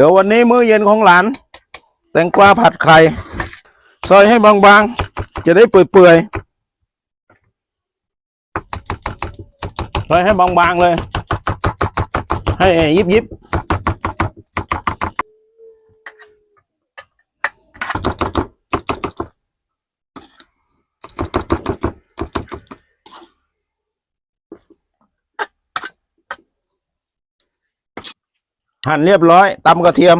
เดี๋ยววันนี้มื้อเย็นของหลาน แตงกวาผัดไข่ซอยให้บางๆ จะได้เปื่อยๆซอยให้บางๆเลย ให้ยิบยิ หั่นเรียบร้อยตำกระเทียม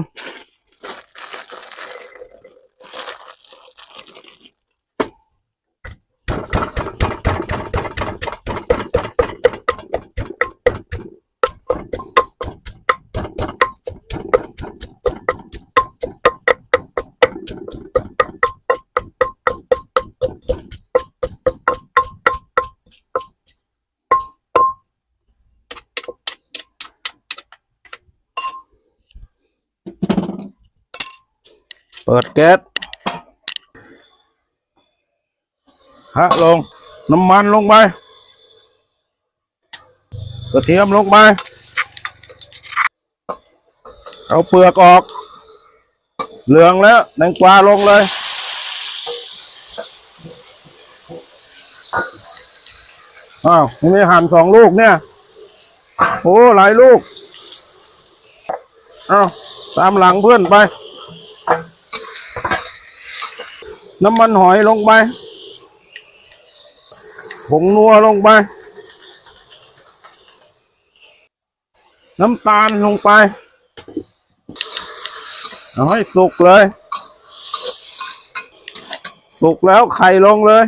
ปิดแก๊สฮะลง น้ำมันลงไปกระเทียมลงไป เอาเปลือกออก เหลืองแล้วแตงกวาลงเลย อ้าวนี่หั่นสองลูกเนี่ย โอ้ หลายลูก อ้าว ตามหลังเพื่อนไป น้ำมันหอยลงไปผงนัวลงไป น้ำตาลลงไปเอาให้สุกเลย สุกแล้วไข่ลงเลย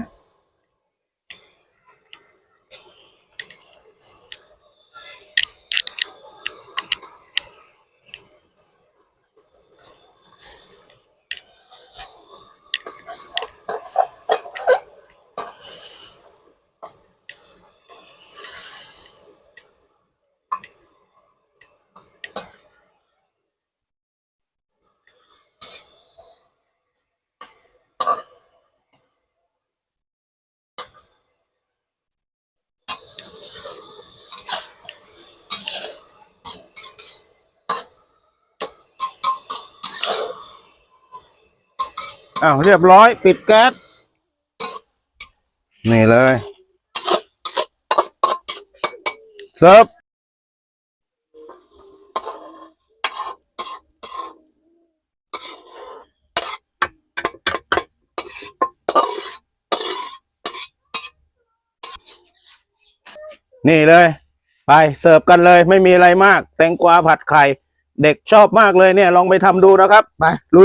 อ้าวเรียบร้อย ปิดแก๊สนี่เลยเสิร์ฟนี่เลย ไปเสิร์ฟกันเลยไม่มีอะไรมาก แตงกวาผัดไข่ เด็กชอบมากเลยเนี่ย ลองไปทำดูนะครับ ไปลุย